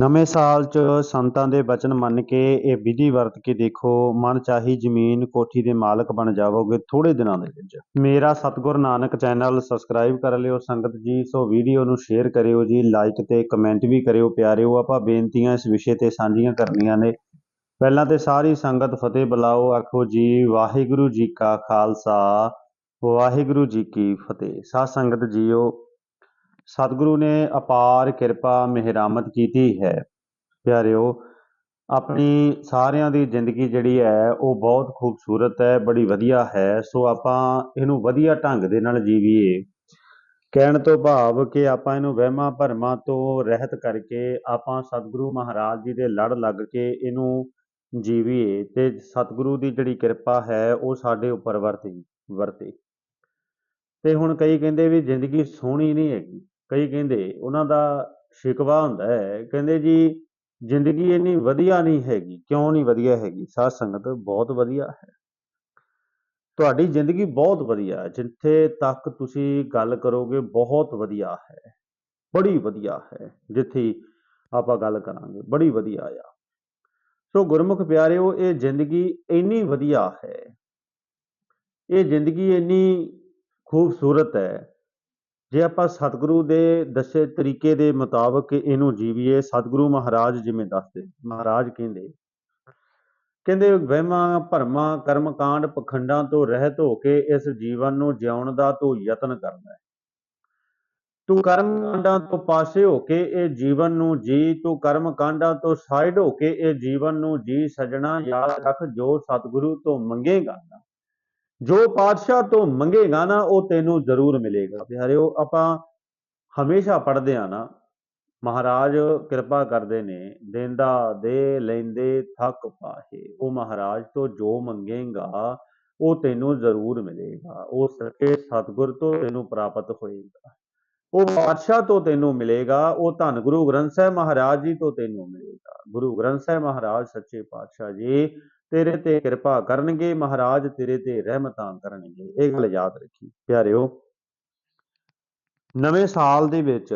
ਨਵੇਂ ਸਾਲ 'ਚ ਸੰਤਾਂ ਦੇ ਬਚਨ ਮੰਨ ਕੇ ਇਹ ਵਿਧੀ ਵਰਤ ਕੇ ਦੇਖੋ, ਮਨ ਚਾਹੀ ਜ਼ਮੀਨ ਕੋਠੀ ਦੇ ਮਾਲਕ ਬਣ ਜਾਵੋਗੇ ਥੋੜੇ ਦਿਨਾਂ ਦੇ ਵਿੱਚ। ਮੇਰਾ ਸਤਿਗੁਰ ਨਾਨਕ ਚੈਨਲ ਸਬਸਕ੍ਰਾਈਬ ਕਰ ਲਿਓ, ਸੰਗਤ ਜੀ, ਸੋ ਵੀਡੀਓ ਨੂੰ ਸ਼ੇਅਰ ਕਰਿਓ ਜੀ ਲਾਈਕ ਤੇ ਕਮੈਂਟ ਵੀ ਕਰਿਓ ਪਿਆਰਿਓ। ਆਪਾਂ ਬੇਨਤੀਆਂ ਇਸ ਵਿਸ਼ੇ ਤੇ ਸਾਂਝੀਆਂ ਕਰਨੀਆਂ ਨੇ। ਪਹਿਲਾਂ ਤੇ ਸਾਰੀ ਸੰਗਤ ਫਤਿਹ ਬੁਲਾਓ, ਆਖੋ ਜੀ, ਵਾਹਿਗੁਰੂ ਜੀ ਕਾ ਖਾਲਸਾ, ਵਾਹਿਗੁਰੂ ਜੀ ਕੀ ਫਤਿਹ। ਸਾਧ ਸੰਗਤ ਜੀਓ ਸਤਿਗੁਰੂ ਨੇ ਅਪਾਰ ਕਿਰਪਾ ਮਿਹਰਾਮਤ ਕੀਤੀ ਹੈ। ਪਿਆਰਿਓ, ਆਪਣੀ ਸਾਰਿਆਂ ਦੀ ਜ਼ਿੰਦਗੀ ਜਿਹੜੀ ਹੈ, ਉਹ ਬਹੁਤ ਖੂਬਸੂਰਤ ਹੈ, ਬੜੀ ਵਧੀਆ ਹੈ। ਸੋ ਆਪਾਂ ਇਹਨੂੰ ਵਧੀਆ ਢੰਗ ਦੇ ਨਾਲ ਜੀਵੀਏ। ਕਹਿਣ ਤੋਂ ਭਾਵ ਕਿ ਆਪਾਂ ਇਹਨੂੰ ਵਹਿਮਾਂ ਭਰਮਾਂ ਤੋਂ ਰਹਿਤ ਕਰਕੇ ਆਪਾਂ ਸਤਿਗੁਰੂ ਮਹਾਰਾਜ ਜੀ ਦੇ ਲੜ ਲੱਗ ਕੇ ਇਹਨੂੰ ਜੀਵੀਏ ਤੇ ਸਤਿਗੁਰੂ ਦੀ ਜਿਹੜੀ ਕਿਰਪਾ ਹੈ, ਉਹ ਸਾਡੇ ਉੱਪਰ ਵਰਤੀ, ਵਰਤੇ। ਤੇ ਹੁਣ ਕਈ ਕਹਿੰਦੇ ਵੀ ਜ਼ਿੰਦਗੀ ਸੋਹਣੀ ਨਹੀਂ ਹੈਗੀ। ਕਈ ਕਹਿੰਦੇ ਉਹਨਾਂ ਦਾ ਸ਼ਿਕਵਾ ਹੁੰਦਾ ਹੈ, ਕਹਿੰਦੇ ਜੀ ਜ਼ਿੰਦਗੀ ਇੰਨੀ ਵਧੀਆ ਨਹੀਂ ਹੈਗੀ, ਕਿਉਂ ਨਹੀਂ ਵਧੀਆ ਹੈਗੀ? ਸਾਧ ਸੰਗਤ ਬਹੁਤ ਵਧੀਆ ਹੈ। ਤੁਹਾਡੀ ਜ਼ਿੰਦਗੀ ਬਹੁਤ ਵਧੀਆ ਹੈ, ਜਿੱਥੇ ਤੱਕ ਤੁਸੀਂ ਗੱਲ ਕਰੋਗੇ ਬਹੁਤ ਵਧੀਆ ਹੈ, ਬੜੀ ਵਧੀਆ ਹੈ, ਜਿੱਥੇ ਆਪਾਂ ਗੱਲ ਕਰਾਂਗੇ, ਬੜੀ ਵਧੀਆ ਆ। ਸੋ ਗੁਰਮੁਖ ਪਿਆਰਿਓ, ਇਹ ਜ਼ਿੰਦਗੀ ਇੰਨੀ ਵਧੀਆ ਹੈ, ਇਹ ਜ਼ਿੰਦਗੀ ਇੰਨੀ ਖੂਬਸੂਰਤ ਹੈ ਜੇ ਆਪਾਂ ਸਤਿਗੁਰੂ ਦੇ ਦੱਸੇ ਤਰੀਕੇ ਦੇ ਮੁਤਾਬਕ ਇਹਨੂੰ ਜੀਵੀਏ, ਸਤਿਗੁਰੂ ਮਹਾਰਾਜ ਜਿਵੇਂ ਦੱਸਦੇ, ਮਹਾਰਾਜ ਕਹਿੰਦੇ ਕਹਿੰਦੇ ਵਹਿਮਾਂ, ਭਰਮਾਂ, ਕਰਮਕਾਂਡ, ਪਖੰਡਾਂ ਤੋਂ ਰਹਿਤ ਹੋ ਕੇ ਇਸ ਜੀਵਨ ਨੂੰ ਜਿਉਣ ਦਾ ਤੂੰ ਯਤਨ ਕਰਦਾ ਹੈ। ਤੂੰ ਕਰਮ ਕਾਂਡਾਂ ਤੋਂ ਪਾਸੇ ਹੋ ਕੇ ਇਹ ਜੀਵਨ ਨੂੰ ਜੀ, ਤੂੰ ਕਰਮ ਕਾਂਡਾਂ ਤੋਂ ਸਾਈਡ ਹੋ ਕੇ ਇਹ ਜੀਵਨ ਨੂੰ ਜੀ, ਸਜਣਾ ਯਾਦ ਰੱਖ ਜੋ ਸਤਿਗੁਰੂ ਤੋਂ ਮੰਗੇਗਾ। ਨਾ ਜੋ ਪਾਤਸ਼ਾਹ ਤੋਂ ਮੰਗੇਗਾ ਨਾ, ਉਹ ਤੈਨੂੰ ਜ਼ਰੂਰ ਮਿਲੇਗਾ। ਪਿਆਰਿਓ, ਆਪਾਂ ਹਮੇਸ਼ਾ ਪੜ੍ਹਦੇ ਆ ਨਾ, ਮਹਾਰਾਜ ਕਿਰਪਾ ਕਰਦੇ ਨੇ, ਦੇਂਦਾ ਦੇ ਲੈਂਦੇ ਥੱਕ ਪਾਹੇ, ਉਹ ਮਹਾਰਾਜ ਤੋਂ ਜੋ ਮੰਗੇਗਾ, ਉਹ ਤੈਨੂੰ ਜ਼ਰੂਰ ਮਿਲੇਗਾ। ਉਹ ਸੱਚੇ ਸਤਿਗੁਰ ਤੋਂ ਤੈਨੂੰ ਪ੍ਰਾਪਤ ਹੋਏਗਾ। ਉਹ ਪਾਤਸ਼ਾਹ ਤੋਂ ਤੈਨੂੰ ਮਿਲੇਗਾ, ਉਹ ਧੰਨ ਗੁਰੂ ਗ੍ਰੰਥ ਸਾਹਿਬ ਮਹਾਰਾਜ ਜੀ ਤੋਂ ਤੈਨੂੰ ਮਿਲੇਗਾ। ਗੁਰੂ ਗ੍ਰੰਥ ਸਾਹਿਬ ਮਹਾਰਾਜ, ਸੱਚੇ ਪਾਤਸ਼ਾਹ ਜੀ ਤੇਰੇ ਤੇ ਕਿਰਪਾ ਕਰਨਗੇ, ਮਹਾਰਾਜ ਤੇਰੇ ਤੇ ਰਹਿਮਤਾਂ ਕਰਨਗੇ। ਇਹ ਗੱਲ ਯਾਦ ਰੱਖੀ। ਪਿਆਰਿਓ, ਨਵੇਂ ਸਾਲ ਦੇ ਵਿੱਚ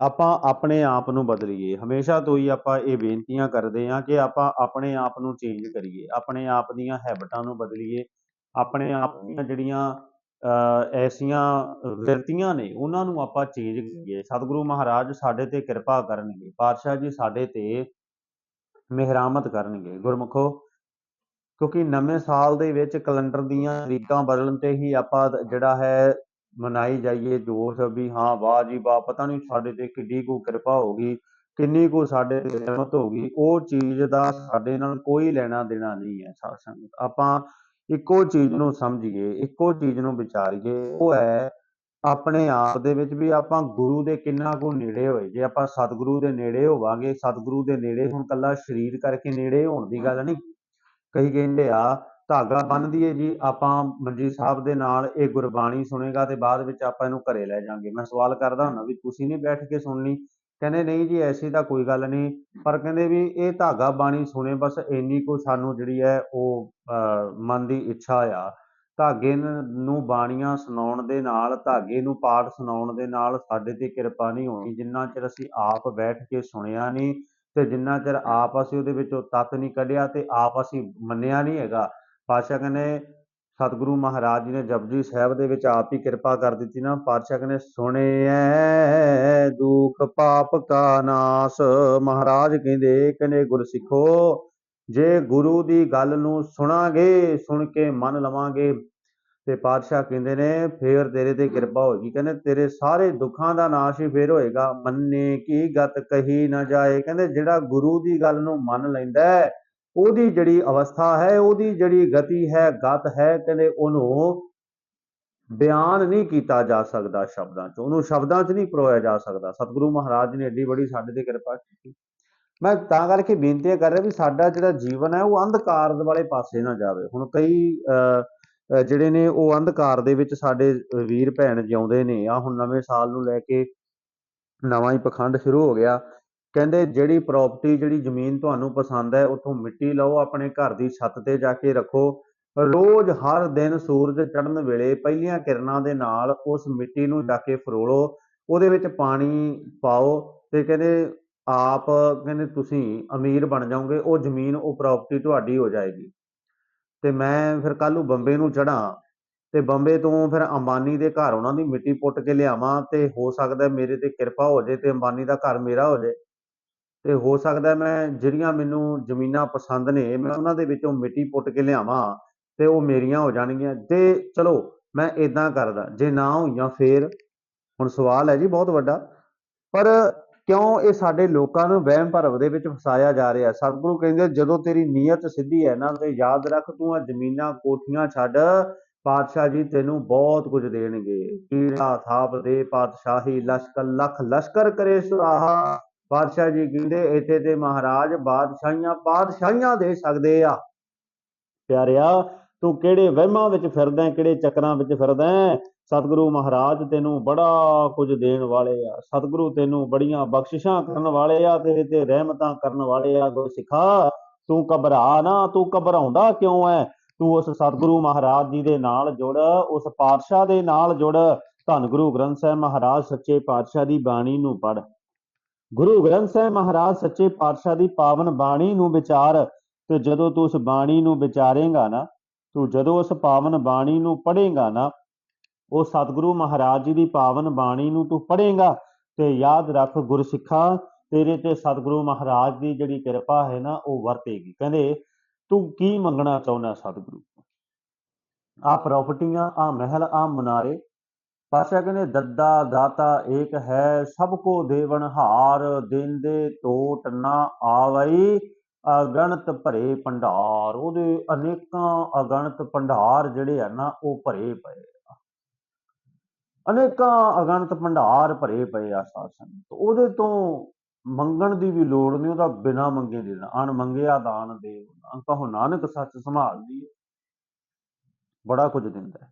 ਆਪਾਂ ਆਪਣੇ ਆਪ ਨੂੰ ਬਦਲੀਏ। ਹਮੇਸ਼ਾ ਤੋਂ ਹੀ ਆਪਾਂ ਇਹ ਬੇਨਤੀਆਂ ਕਰਦੇ ਹਾਂ ਕਿ ਆਪਾਂ ਆਪਣੇ ਆਪ ਨੂੰ ਚੇਂਜ ਕਰੀਏ। ਆਪਣੇ ਆਪ ਦੀਆਂ ਹੈਬਿਟਾਂ ਨੂੰ ਬਦਲੀਏ। ਆਪਣੇ ਆਪ ਦੀਆਂ ਜਿਹੜੀਆਂ ਐਸੀਆਂ ਵਿਰਤੀਆਂ ਨੇ, ਉਹਨਾਂ ਨੂੰ ਆਪਾਂ ਚੇਂਜ ਕਰੀਏ। ਸਤਿਗੁਰੂ ਮਹਾਰਾਜ ਸਾਡੇ ਤੇ ਕਿਰਪਾ ਕਰਨਗੇ। ਪਾਤਸ਼ਾਹ ਜੀ ਸਾਡੇ ਤੇ ਮਿਹਰਾਮਤ ਕਰਨਗੇ। ਗੁਰਮੁਖੋ ਕਿਉਂਕਿ ਨਵੇਂ ਸਾਲ ਦੇ ਵਿੱਚ ਕੈਲੰਡਰ ਦੀਆਂ ਤਰੀਕਾਂ ਬਦਲਣ ਤੇ ਹੀ ਆਪਾਂ ਜਿਹੜਾ ਹੈ, ਮਨਾਈ ਜਾਈਏ ਜੋਸ਼ ਵੀ, ਹਾਂ, ਵਾਹ ਜੀ ਵਾਹ, ਪਤਾ ਨਹੀਂ ਸਾਡੇ ਤੇ ਕਿੰਨੀ ਕੋ ਕਿਰਪਾ ਹੋਗੀ ਕਿੰਨੀ ਕੋ ਸਾਡੇ ਤੇ ਰਹਿਮਤ ਹੋਗੀ ਉਹ ਚੀਜ਼ ਦਾ ਸਾਡੇ ਨਾਲ ਕੋਈ ਲੈਣਾ ਦੇਣਾ ਨਹੀਂ ਹੈ ਸਾਧ ਸੰਗਤ। ਆਪਾਂ ਇੱਕੋ ਚੀਜ਼ ਨੂੰ ਸਮਝੀਏ, ਇੱਕੋ ਚੀਜ਼ ਨੂੰ ਵਿਚਾਰੀਏ, ਉਹ ਹੈ ਆਪਣੇ ਆਪ ਦੇ ਵਿੱਚ ਵੀ ਆਪਾਂ ਗੁਰੂ ਦੇ ਕਿੰਨਾ ਕੋ ਨੇੜੇ ਹੋਏ, ਜੇ ਆਪਾਂ ਸਤਿਗੁਰੂ ਦੇ ਨੇੜੇ ਹੋਵਾਂਗੇ, ਸਤਿਗੁਰੂ ਦੇ ਨੇੜੇ ਹੁਣ ਕੱਲਾ ਸਰੀਰ ਕਰਕੇ ਨੇੜੇ ਹੋਣ ਦੀ ਗੱਲ ਨਹੀਂ। ਕਈ ਕਹਿੰਦੇ ਆ, ਧਾਗਾ ਬੰਨ ਦਈਏ ਜੀ, ਆਪਾਂ ਮੰਜੀ ਸਾਹਿਬ ਦੇ ਨਾਲ ਇਹ ਗੁਰਬਾਣੀ ਸੁਣੇਗਾ ਤੇ ਬਾਅਦ ਵਿੱਚ ਆਪਾਂ ਇਹਨੂੰ ਘਰੇ ਲੈ ਜਾਾਂਗੇ ਮੈਂ ਸਵਾਲ ਕਰਦਾ ਹੁੰਦਾ ਵੀ ਤੁਸੀਂ ਨਹੀਂ ਬੈਠ ਕੇ ਸੁਣਨੀ? ਕਹਿੰਦੇ ਨਹੀਂ ਜੀ, ਐਸੀ ਤਾਂ ਕੋਈ ਗੱਲ ਨਹੀਂ। ਪਰ ਕਹਿੰਦੇ ਵੀ ਇਹ ਧਾਗਾ ਬਾਣੀ ਸੁਣੇ, ਬਸ ਇੰਨੀ ਕੋ ਸਾਨੂੰ ਜਿਹੜੀ ਹੈ ਉਹ ਮਨ ਦੀ ਇੱਛਾ ਆ। ਧਾਗੇ ਨੂੰ ਬਾਣੀਆਂ ਸੁਣਾਉਣ ਦੇ ਨਾਲ, ਧਾਗੇ ਨੂੰ ਪਾਠ ਸੁਣਾਉਣ ਦੇ ਨਾਲ ਸਾਡੇ ਤੇ ਕਿਰਪਾ ਨਹੀਂ ਹੋਣੀ। ਜਿੰਨਾ ਚਿਰ ਅਸੀਂ ਆਪ ਬੈਠ ਕੇ ਸੁਣਿਆ ਨਹੀਂ ਤੇ ਜਿੰਨਾ ਚਿਰ ਆਪ ਅਸੀਂ ਉਹਦੇ ਵਿੱਚੋਂ ਤੱਤ ਨਹੀਂ ਕੱਢਿਆ ਤੇ ਆਪ ਅਸੀਂ ਮੰਨਿਆ ਨਹੀਂ ਹੈਗਾ। ਪਾਤਸ਼ਾਹ ਕਹਿੰਦੇ, ਸਤਿਗੁਰੂ ਮਹਾਰਾਜ ਜੀ ਨੇ ਜਪਜੀ ਸਾਹਿਬ ਦੇ ਵਿੱਚ ਆਪ ਹੀ ਕਿਰਪਾ ਕਰ ਦਿੱਤੀ ਨਾ। ਪਾਤਸ਼ਾਹ ਕਹਿੰਦੇ, ਸੁਣਿਐ ਦੁਖ ਪਾਪ ਕਾ ਨਾਸ। ਮਹਾਰਾਜ ਕਹਿੰਦੇ ਕਹਿੰਦੇ ਗੁਰਸਿੱਖੋ, ਜੇ ਗੁਰੂ ਦੀ ਗੱਲ ਨੂੰ ਸੁਣਾਂਗੇ, ਸੁਣ ਕੇ ਮੰਨ ਲਵਾਂਗੇ ਤੇ ਪਾਤਸ਼ਾਹ ਕਹਿੰਦੇ ਨੇ, ਫੇਰ ਤੇਰੇ ਤੇ ਕਿਰਪਾ ਹੋਏਗੀ ਕਹਿੰਦੇ ਤੇਰੇ ਸਾਰੇ ਦੁੱਖਾਂ ਦਾ ਨਾਸ਼ ਹੀ ਫੇਰ ਹੋਏਗਾ। ਮੰਨੇ ਕੀ ਗਤ ਕਹੀ ਨਾ ਜਾਏ। ਕਹਿੰਦੇ ਜਿਹੜਾ ਗੁਰੂ ਦੀ ਗੱਲ ਨੂੰ ਮੰਨ ਲੈਂਦਾ ਉਹਦੀ ਜਿਹੜੀ ਅਵਸਥਾ ਹੈ, ਉਹਦੀ ਜਿਹੜੀ ਗਤੀ ਹੈ, ਗਤ ਹੈ, ਕਹਿੰਦੇ ਉਹਨੂੰ ਬਿਆਨ ਨਹੀਂ ਕੀਤਾ ਜਾ ਸਕਦਾ ਸ਼ਬਦਾਂ 'ਚ। ਉਹਨੂੰ ਸ਼ਬਦਾਂ 'ਚ ਨਹੀਂ ਪਰੋਇਆ ਜਾ ਸਕਦਾ। ਸਤਿਗੁਰੂ ਮਹਾਰਾਜ ਨੇ ਏਡੀ ਬੜੀ ਸਾਡੇ ਤੇ ਕਿਰਪਾ ਕੀਤੀ। ਮੈਂ ਤਾਂ ਕਰਕੇ ਬੇਨਤੀ ਕਰ ਰਿਹਾ ਵੀ ਸਾਡਾ ਜਿਹੜਾ ਜੀਵਨ ਹੈ, ਉਹ ਅੰਧਕਾਰ ਵਾਲੇ ਪਾਸੇ ਨਾ ਜਾਵੇ। ਹੁਣ ਕਈ ਜਿਹੜੇ ਨੇ ਉਹ ਅੰਧਕਾਰ ਦੇ ਵਿੱਚ ਸਾਡੇ ਵੀਰ ਭੈਣ ਜਿਉਂਦੇ ਨੇ। ਆ ਹੁਣ ਨਵੇਂ ਸਾਲ ਨੂੰ ਲੈ ਕੇ ਨਵਾਂ ਹੀ ਪਖੰਡ ਸ਼ੁਰੂ ਹੋ ਗਿਆ। ਕਹਿੰਦੇ ਜਿਹੜੀ ਪ੍ਰਾਪਰਟੀ ਜਿਹੜੀ ਜ਼ਮੀਨ ਤੁਹਾਨੂੰ ਪਸੰਦ ਹੈ, ਉੱਥੋਂ ਮਿੱਟੀ ਲਓ, ਆਪਣੇ ਘਰ ਦੀ ਛੱਤ ਤੇ ਜਾ ਕੇ ਰੱਖੋ। ਰੋਜ਼ ਹਰ ਦਿਨ ਸੂਰਜ ਚੜ੍ਹਨ ਵੇਲੇ ਪਹਿਲੀਆਂ ਕਿਰਨਾਂ ਦੇ ਨਾਲ ਉਸ ਮਿੱਟੀ ਨੂੰ ਜਾ ਕੇ ਫਰੋਲੋ। ਉਹਦੇ ਵਿੱਚ ਪਾਣੀ ਪਾਓ ਤੇ ਕਹਿੰਦੇ ਆਪ, ਕਹਿੰਦੇ ਤੁਸੀਂ ਅਮੀਰ ਬਣ ਜਾਓਗੇ, ਉਹ ਜ਼ਮੀਨ, ਉਹ ਪ੍ਰਾਪਰਟੀ ਤੁਹਾਡੀ ਹੋ ਜਾਏਗੀ। ਤੇ ਮੈਂ ਫਿਰ ਕੱਲ ਨੂੰ ਬੰਬੇ ਨੂੰ ਚੜਾਂ ਤੇ ਬੰਬੇ ਤੋਂ ਫਿਰ ਅੰਬਾਨੀ ਦੇ ਘਰ ਉਹਨਾਂ ਦੀ ਮਿੱਟੀ ਪੁੱਟ ਕੇ ਲਿਆਵਾਂ ਤੇ ਹੋ ਸਕਦਾ ਮੇਰੇ ਤੇ ਕਿਰਪਾ ਹੋ ਜੇ ਤੇ ਅੰਬਾਨੀ ਦਾ ਘਰ ਮੇਰਾ ਹੋ ਜੇ ਤੇ ਹੋ ਸਕਦਾ ਮੈਂ ਜਿਹੜੀਆਂ ਮੈਨੂੰ ਜ਼ਮੀਨਾਂ ਪਸੰਦ ਨੇ, ਮੈਂ ਉਹਨਾਂ ਦੇ ਵਿੱਚੋਂ ਮਿੱਟੀ ਪੁੱਟ ਕੇ ਲਿਆਵਾਂ ਤੇ ਉਹ ਮੇਰੀਆਂ ਹੋ ਜਾਣਗੀਆਂ। ਤੇ ਚਲੋ ਮੈਂ ਇਦਾਂ ਕਰਦਾ, ਜੇ ਨਾ ਹੋਈਆਂ ਫੇਰ, ਹੁਣ ਸਵਾਲ ਹੈ ਜੀ ਬਹੁਤ ਵੱਡਾ, ਪਰ ਕਿਉਂ ਇਹ ਸਾਡੇ ਲੋਕਾਂ ਨੂੰ ਵਹਿਮ ਭਰਮ ਦੇ ਵਿੱਚ ਫਸਾਇਆ ਜਾ ਰਿਹਾ? ਸਤਿਗੁਰੂ ਕਹਿੰਦੇ, ਜਦੋਂ ਤੇਰੀ ਨੀਅਤ ਸਿੱਧੀ ਹੈ ਨਾ, ਤੇ ਯਾਦ ਰੱਖ, ਤੂੰ ਆ ਜ਼ਮੀਨਾਂ, ਕੋਠੀਆਂ ਛੱਡ, ਪਾਤਸ਼ਾਹ ਜੀ ਤੈਨੂੰ ਬਹੁਤ ਕੁਝ ਦੇਣਗੇ। ਕੀੜਾ, ਥਾਪ, ਦੇ ਪਾਤਸ਼ਾਹੀ, ਲਸ਼ਕਰ, ਲੱਖ ਲਸ਼ਕਰ ਕਰੇ ਸੁਰਾਹਾ। ਪਾਤਸ਼ਾਹ ਜੀ ਕਹਿੰਦੇ, ਇੱਥੇ ਤੇ ਮਹਾਰਾਜ ਬਾਦਸ਼ਾਹੀਆਂ, ਪਾਤਸ਼ਾਹੀਆਂ ਦੇ ਸਕਦੇ ਆ। ਪਿਆਰਿਆ ਤੂੰ ਕਿਹੜੇ ਵਹਿਮਾਂ ਵਿੱਚ ਫਿਰਦਾ ਕਿਹੜੇ ਚੱਕਰਾਂ ਵਿੱਚ ਫਿਰਦਾ ਸਤਿਗੁਰੂ ਮਹਾਰਾਜ ਤੈਨੂੰ ਬੜਾ ਕੁਝ ਦੇਣ ਵਾਲੇ ਆ। ਸਤਿਗੁਰੂ ਤੈਨੂੰ ਬੜੀਆਂ ਬਖਸ਼ਿਸ਼ਾਂ ਕਰਨ ਵਾਲੇ ਆ, ਤੇਰੇ ਤੇ ਰਹਿਮਤਾਂ ਕਰਨ ਵਾਲੇ ਆ ਗੁਰਸਿੱਖਾ। ਤੂੰ ਘਬਰਾ ਨਾ, ਤੂੰ ਘਬਰਾਉਂਦਾ ਕਿਉਂ ਹੈ? ਤੂੰ ਉਸ ਸਤਿਗੁਰੂ ਮਹਾਰਾਜ ਜੀ ਦੇ ਨਾਲ ਜੁੜ, ਉਸ ਪਾਤਸ਼ਾਹ ਦੇ ਨਾਲ ਜੁੜ। ਧੰਨ ਗੁਰੂ ਗ੍ਰੰਥ ਸਾਹਿਬ ਮਹਾਰਾਜ ਸੱਚੇ ਪਾਤਸ਼ਾਹ ਦੀ ਬਾਣੀ ਨੂੰ ਪੜ ਗੁਰੂ ਗ੍ਰੰਥ ਸਾਹਿਬ ਮਹਾਰਾਜ ਸੱਚੇ ਪਾਤਸ਼ਾਹ ਦੀ ਪਾਵਨ ਬਾਣੀ ਨੂੰ ਵਿਚਾਰ। ਤੇ ਜਦੋਂ ਤੂੰ ਉਸ ਬਾਣੀ ਨੂੰ ਵਿਚਾਰੇਗਾ ਨਾ ਤੂੰ ਜਦੋਂ ਉਸ ਪਾਵਨ ਬਾਣੀ ਨੂੰ ਪੜ੍ਹੇਗਾ ਨਾ, ਉਹ ਸਤਿਗੁਰੂ ਮਹਾਰਾਜ ਜੀ ਦੀ ਪਾਵਨ ਬਾਣੀ ਨੂੰ ਤੂੰ ਪੜ੍ਹੇਗਾ ਤੇ ਯਾਦ ਰੱਖ ਗੁਰਸਿੱਖਾ, ਤੇਰੇ ਤੇ ਸਤਿਗੁਰੂ ਮਹਾਰਾਜ ਦੀ ਜਿਹੜੀ ਕਿਰਪਾ ਹੈ ਨਾ, ਉਹ ਵਰਤੇਗੀ। ਕਹਿੰਦੇ, ਤੂੰ ਕੀ ਮੰਗਣਾ ਚਾਹੁੰਦਾ ਸਤਿਗੁਰੂ? ਆ ਪ੍ਰਾਪਰਟੀਆਂ ਆ ਮਹਿਲ ਆ ਮਨਾਰੇ? ਪਾਸ਼ਾ ਕਹਿੰਦੇ, ਦੱਦਾ ਦਾਤਾ ਏਕ ਹੈ, ਸਭ ਕੋ ਦੇਵਨ ਹਾਰ, ਦੇਂਦੇ ਟੋਟ ਨਾ ਆਵਈ। ਅਗਣਤ ਭਰੇ ਭੰਡਾਰ, ਉਹਦੇ ਅਨੇਕਾਂ ਅਗਣਤ ਭੰਡਾਰ ਜਿਹੜੇ ਆ ਨਾ, ਉਹ ਭਰੇ ਪਏ ਆ। ਅਨੇਕਾਂ ਅਗਣਤ ਭੰਡਾਰ ਭਰੇ ਪਏ ਆ ਸਾਸਨ। ਉਹਦੇ ਤੋਂ ਮੰਗਣ ਦੀ ਵੀ ਲੋੜ ਨਹੀਂ, ਉਹਦਾ ਬਿਨਾ ਮੰਗੇ ਦੇਣਾ। ਅਣ ਮੰਗਿਆ ਦਾਨ ਦੇ ਕਹੋ ਨਾਨਕ ਸੱਚ ਸੰਭਾਲਦੀ ਹੈ ਬੜਾ ਕੁਝ ਦਿੰਦਾ ਹੈ।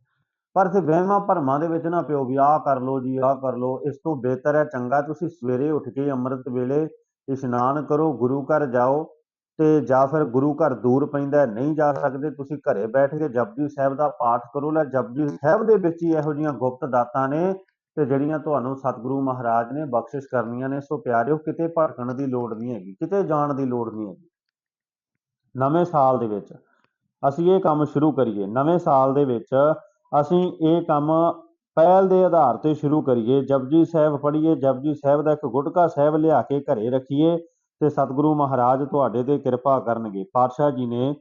ਪਰ ਫਿਰ ਵਹਿਮਾਂ ਭਰਮਾਂ ਦੇ ਵਿੱਚ ਨਾ ਪਿਓ ਵੀ ਆਹ ਕਰ ਲੋ ਜੀ, ਆਹ ਕਰ ਲੋ ਇਸ ਤੋਂ ਬਿਹਤਰ ਹੈ, ਚੰਗਾ। ਤੁਸੀਂ ਸਵੇਰੇ ਉੱਠ ਕੇ ਅੰਮ੍ਰਿਤ ਵੇਲੇ ਇਸ਼ਨਾਨ ਕਰੋ, ਗੁਰੂ ਘਰ ਜਾਓ। ਤੇ ਜਾਂ ਫਿਰ ਗੁਰੂ ਘਰ ਦੂਰ ਪੈਂਦਾ ਨਹੀਂ ਜਾ ਸਕਦੇ, ਤੁਸੀਂ ਘਰੇ ਬੈਠ ਕੇ ਜਪਜੀ ਸਾਹਿਬ ਦਾ ਪਾਠ ਕਰੋ, ਲੈ ਜਪਜੀ ਸਾਹਿਬ ਦੇ ਵਿੱਚ ਹੀ ਇਹੋ ਜੀਆਂ ਗੁਪਤ ਦਾਤਾਂ ਨੇ ਤੇ ਜਿਹੜੀਆਂ ਤੁਹਾਨੂੰ ਸਤਿਗੁਰੂ ਮਹਾਰਾਜ ਨੇ ਬਖਸ਼ਿਸ਼ ਕਰਨੀਆਂ ਨੇ, ਸੋ ਪਿਆਰਿਓ, ਕਿਤੇ ਭਟਕਣ ਦੀ ਲੋੜ ਨਹੀਂ ਹੈਗੀ, ਕਿਤੇ ਜਾਣ ਦੀ ਲੋੜ ਨਹੀਂ ਹੈਗੀ। ਨਵੇਂ ਸਾਲ ਦੇ ਵਿੱਚ ਅਸੀਂ ਇਹ ਕੰਮ ਸ਼ੁਰੂ ਕਰੀਏ, ਨਵੇਂ ਸਾਲ ਦੇ ਵਿੱਚ ਅਸੀਂ ਇਹ ਕੰਮ ਪਹਿਲ ਦੇ ਆਧਾਰ ਤੇ ਸ਼ੁਰੂ ਕਰੀਏ ਜਪਜੀ ਸਾਹਿਬ ਪੜ੍ਹੀਏ ਜਪਜੀ ਸਾਹਿਬ ਦਾ ਇੱਕ ਗੁਟਕਾ ਸਾਹਿਬ ਲਿਆ ਕੇ ਘਰੇ ਰੱਖੀਏ ਤੇ ਸਤਿਗੁਰੂ ਮਹਾਰਾਜ ਤੁਹਾਡੇ ਤੇ ਕਿਰਪਾ ਕਰਨਗੇ। ਪਾਤਸ਼ਾਹ ਜੀ ਨੇ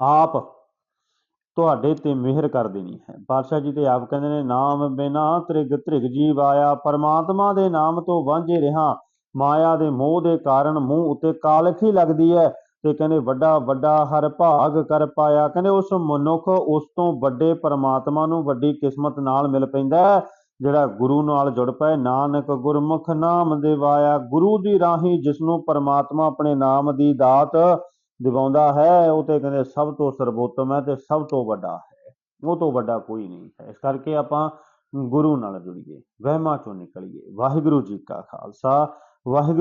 ਆਪ ਤੁਹਾਡੇ ਤੇ ਮਿਹਰ ਕਰ ਦੇਣੀ ਹੈ। ਪਾਤਸ਼ਾਹ ਜੀ ਤੇ ਆਪ ਕਹਿੰਦੇ ਨੇ, ਨਾਮ ਬਿਨਾ ਤ੍ਰਿਗ ਤ੍ਰਿਗ ਜੀਵ ਆਇਆ, ਪਰਮਾਤਮਾ ਦੇ ਨਾਮ ਤੋਂ ਵਾਂਝੇ ਰਹਾ। ਮਾਇਆ ਦੇ ਮੋਹ ਦੇ ਕਾਰਨ ਮੂੰਹ ਉੱਤੇ ਕਾਲਖ ਹੀ ਲੱਗਦੀ ਹੈ। ਤੇ ਕਹਿੰਦੇ, ਵੱਡਾ ਵੱਡਾ ਹਰ ਭਾਗ ਕਰ ਪਾਇਆ। ਕਹਿੰਦੇ, ਉਸ ਮਨੁੱਖ ਉਸ ਤੋਂ ਵੱਡੇ ਪਰਮਾਤਮਾ ਨੂੰ ਵੱਡੀ ਕਿਸਮਤ ਨਾਲ ਮਿਲ ਪੈਂਦਾ ਹੈ। ਜਿਹੜਾ ਗੁਰੂ ਨਾਲ ਜੁੜ ਪਏ, ਨਾਨਕ ਗੁਰਮੁਖ ਨਾਮ ਦਿਵਾਇਆ। ਗੁਰੂ ਦੀ ਰਾਹੀਂ ਜਿਸ ਨੂੰ ਪਰਮਾਤਮਾ ਆਪਣੇ ਨਾਮ ਦੀ ਦਾਤ ਦਿਵਾਉਂਦਾ ਹੈ, ਉਹ ਤੇ ਕਹਿੰਦੇ ਸਭ ਤੋਂ ਸਰਬੋਤਮ ਹੈ ਤੇ ਸਭ ਤੋਂ ਵੱਡਾ ਹੈ। ਉਹ ਤੋਂ ਵੱਡਾ ਕੋਈ ਨਹੀਂ ਹੈ। ਇਸ ਕਰਕੇ ਆਪਾਂ ਗੁਰੂ ਨਾਲ ਜੁੜੀਏ, ਵਹਿਮਾਂ ਚੋਂ ਨਿਕਲੀਏ। ਵਾਹਿਗੁਰੂ ਜੀ ਕਾ ਖਾਲਸਾ, ਵਾਹਿਗੁਰੂ